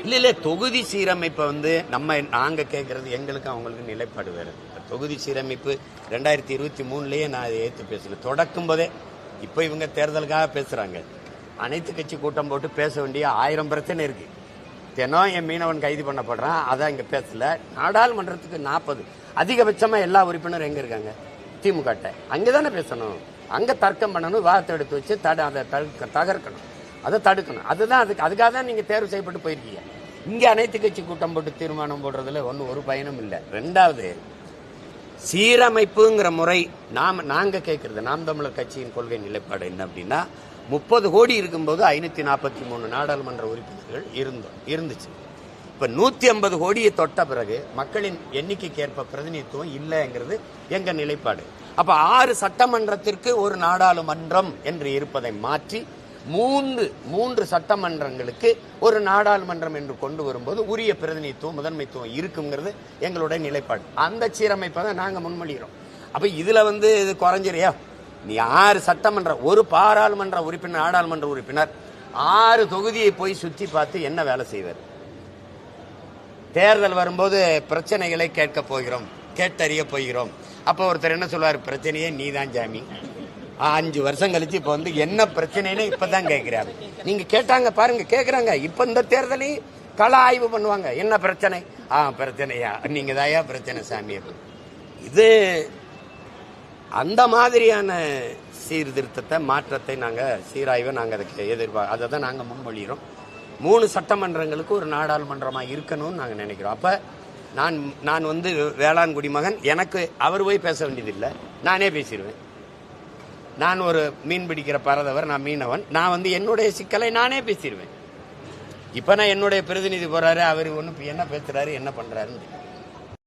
இல்ல இல்ல தொகுதி சீரமைப்பை வந்து நம்ம நாங்க கேட்கறது எங்களுக்கு அவங்களுக்கு நிலைப்பாடு வேறு. தொகுதி சீரமைப்பு ரெண்டாயிரத்தி இருபத்தி மூணுலயே நான் அதை ஏற்று பேசினேன் தொடக்கும் போதே இப்ப இவங்க தேர்தலுக்காக பேசுறாங்க. அனைத்து கட்சி கூட்டம் போட்டு பேச வேண்டிய ஆயிரம் பிரச்சனை இருக்கு. தினம் என் மீனவன் கைது பண்ணப்படுறான் அதான் இங்க பேசல. நாடாளுமன்றத்துக்கு நாற்பது அதிகபட்சமா எல்லா உறுப்பினரும் எங்க இருக்காங்க? திமுக அங்கதானே பேசணும். அங்க தர்க்கம் பண்ணணும் வாதத்தை எடுத்து வச்சு தட அதை தகர்க்கணும். அதை தடுக்கணும். அதுதான் அதுக்கு அதுக்காக தான் நீங்கள் தேர்வு செய்யப்பட்டு போயிருக்கீங்க. இங்கே அனைத்து கட்சி கூட்டம் போட்டு தீர்மானம் போடுறதுல ஒன்றும் ஒரு பயனும் இல்லை. ரெண்டாவது சீரமைப்புங்கிற முறை நாம் நாங்கள் கேட்குறது நாம் தமிழர் கட்சியின் கொள்கை நிலைப்பாடு என்ன அப்படின்னா முப்பது கோடி இருக்கும்போது ஐநூற்றி நாற்பத்தி மூணு நாடாளுமன்ற உறுப்பினர்கள் இருந்தோம் இருந்துச்சு. இப்போ நூற்றி ஐம்பது கோடியை தொட்ட பிறகு மக்களின் எண்ணிக்கைக்கு ஏற்ப பிரதிநிதித்துவம் இல்லைங்கிறது எங்கள் நிலைப்பாடு. அப்போ ஆறு சட்டமன்றத்திற்கு ஒரு நாடாளுமன்றம் என்று இருப்பதை மாற்றி மூன்று மூன்று சட்டமன்றங்களுக்கு ஒரு நாடாளுமன்றம் என்று கொண்டு வரும்போது உரிய பிரதிநிதித்துவம் முதன்மைத்துவம் இருக்குங்கிறது எங்களுடைய நிலைப்பாடு. அந்த சீரமைப்பை தான் நாங்கள் முன்மொழிகிறோம். அப்போ இதில் வந்து இது குறைஞ்சிரியா? நீ ஆறு சட்டமன்ற ஒரு பாராளுமன்ற உறுப்பினர் நாடாளுமன்ற உறுப்பினர் ஆறு தொகுதியை போய் சுற்றி பார்த்து என்ன வேலை செய்வார்? தேர்தல் வரும்போது பிரச்சனைகளை கேட்க போகிறோம் கேட்டறிய போகிறோம். அப்போ ஒருத்தர் என்ன சொல்லுவார் பிரச்சனையே நீதான் ஜாமி. அஞ்சு வருஷம் கழிச்சு இப்போ வந்து என்ன பிரச்சனைன்னு இப்பதான் கேட்கிறாரு நீங்க கேட்டாங்க பாருங்க கேக்குறாங்க. இப்ப இந்த தேர்தலையும் கள ஆய்வு பண்ணுவாங்க. என்ன பிரச்சனை? ஆ பிரச்சனையா? நீங்க தாயா பிரச்சனை சாமி இது அந்த மாதிரியான சீர்திருத்தத்தை மாற்றத்தை நாங்க சீராய்வை நாங்க அதுக்கு எதிர்பார்க்க அதை தான் நாங்க முன்மொழிகிறோம் மூணு சட்டமன்றங்களுக்கு ஒரு நாடாளுமன்றமாக இருக்கணும்னு நாங்கள் நினைக்கிறோம். அப்போ நான் நான் வந்து வேளாண் குடிமகன் எனக்கு அவர் போய் பேச வேண்டியதில்லை. நானே பேசிடுவேன். நான் ஒரு மீன் பிடிக்கிற பறதவர் நான் மீனவன். நான் வந்து என்னுடைய சிக்கலை நானே பேசிடுவேன். இப்போ நான் என்னுடைய பிரதிநிதி போறாரு அவர் ஒண்ணு என்ன பேசுறாரு என்ன பண்றாருன்னு